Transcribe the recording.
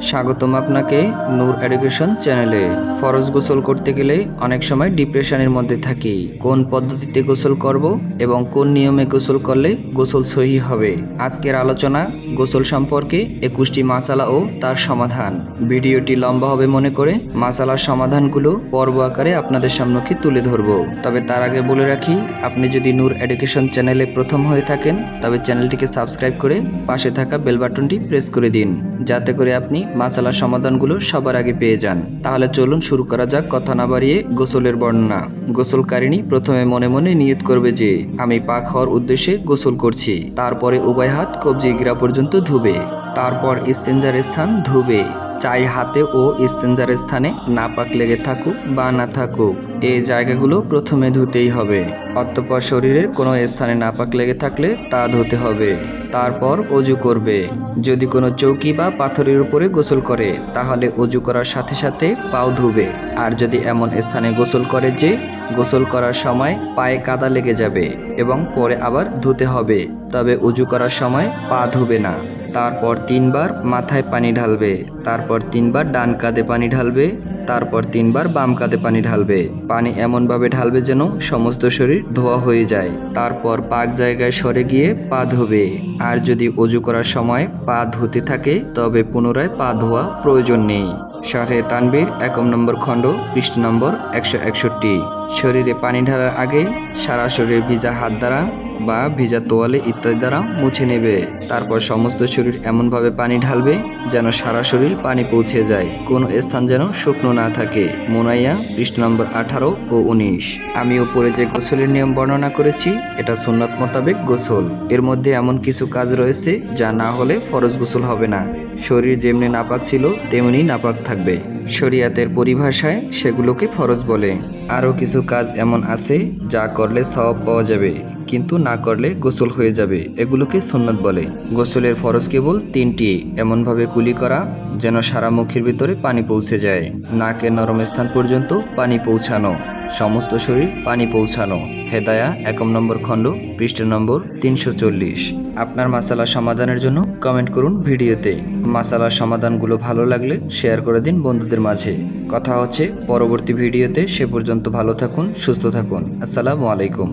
স্বাগতম আপনাকে নূর এডুকেশন চ্যানেলে। ফরজ গোসল করতে গেলে অনেক সময় ডিপ্রেশনের মধ্যে থাকি। কোন পদ্ধতিতে গোসল করব এবং কোন নিয়মে গোসল করলে গোসল সহি হবে? আজকের আলোচনা গোসল সম্পর্কে একুশটি মাসালা ও তার সমাধান। ভিডিওটি লম্বা হবে মনে করে মাসালার সমাধানগুলো পর্ব আকারে আপনাদের সামনে তুলে ধরব। তবে তার আগে বলে রাখি, আপনি যদি নূর এডুকেশন চ্যানেলে প্রথম হয়ে থাকেন, তবে চ্যানেলটিকে সাবস্ক্রাইব করে পাশে থাকা বেল বাটনটি প্রেস করে দিন। যাতে করে আপনি মাসালার সমাধানগুলো সবার আগে পেয়ে যান। তাহলে চলুন শুরু করা যাক, কথা না বাড়িয়ে গোসলের বর্ণনা। গোসলকারিণী প্রথমে মনে মনে নিয়ত করবে যে, আমি পাক হওয়ার উদ্দেশ্যে গোসল করছি। তারপরে উভয় হাত কবজি গিরা পর্যন্ত ধুবে। তারপর ইস্তেঞ্জার স্থান ধুবে। চাই হাতে ও ইস্তেঞ্জার স্থানে নাপাক লেগে থাকুক বা না থাকুক। এই জায়গাগুলো প্রথমে ধুতেই হবে। অতঃপর শরীরের কোনো স্থানে নাপাক লেগে থাকলে তা ধুতে হবে। তারপর অজু করবে। যদি কোনো চৌকি বা পাথরের উপরে গোসল করে, তাহলে অজু করার সাথে সাথে পাও ধুবে। আর যদি এমন স্থানে গোসল করে যে, গোসল করার সময় পায়ে কাদা লেগে যাবে এবং পরে আবার ধুতে হবে, তবে অজু করার সময় পা ধুবে না। তারপর তিনবার মাথায় পানি ঢালবে। তারপর তিনবার ডান কাঁধে পানি ঢালবে। তারপর তিনবার বাম কাঁধে পানি ঢালবে। পানি এমনভাবে ঢালবে যেন সমস্ত শরীর ধোয়া হয়ে যায়। তারপর পাক জায়গায় সরে গিয়ে পা ধোবে। আর যদি অজু করার সময় পা ধুতে থাকে, তবে পুনরায় পা ধোয়া প্রয়োজন নেই। শাহে তানবীর, একম নম্বর খণ্ড, পৃষ্ঠ নম্বর একশো একষট্টি। শরীরে পানি ঢালার আগে সারা শরীর ভিজা হাত দ্বারা বা ভিজা তোয়ালে ইত্যাদি দ্বারা মুছে নেবে। তারপর সমস্ত শরীর এমনভাবে পানি ঢালবে যেন সারা শরীর পানি পৌঁছে যায়। কোনো স্থান যেন শুকনো না থাকে। মোনাইয়া, পৃষ্ঠ নম্বর আঠারো ও উনিশ। আমি উপরে যে গোসলের নিয়ম বর্ণনা করেছি, এটা সুন্নত মোতাবেক গোসল। এর মধ্যে এমন কিছু কাজ রয়েছে যা না হলে ফরজ গোসল হবে না। শরীর যেমনি নাপাক ছিল, তেমনি নাপাক থাকবে। শরিয়াতের পরিভাষায় সেগুলোকে ফরজ বলে। আরও কিছু কাজ এমন আছে যা করলে সওয়াব পাওয়া যাবে। কিন্তু না করলে গোসল হয়ে যাবে, এগুলোকে সুন্নত বলে। গোসলের ফরজ কেবল তিনটি, এমনভাবে কুলি করা যেন সারা মুখের ভিতরে পানি পৌঁছে যায়। নাকের নরম স্থান পর্যন্ত পানি পৌঁছানো, সমস্ত শরীর পানি পৌঁছানো। হেদায়া, একম নম্বর খণ্ড, পৃষ্ঠ নম্বর তিনশো চল্লিশ। আপনার মাসালা সমাধানের জন্য কমেন্ট করুন ভিডিওতে। মাসালার সমাধানগুলো ভালো লাগলে শেয়ার করে দিন বন্ধুদের মাঝে। কথা হচ্ছে পরবর্তী ভিডিওতে, সে পর্যন্ত ভালো থাকুন, সুস্থ থাকুন। আসসালামু আলাইকুম।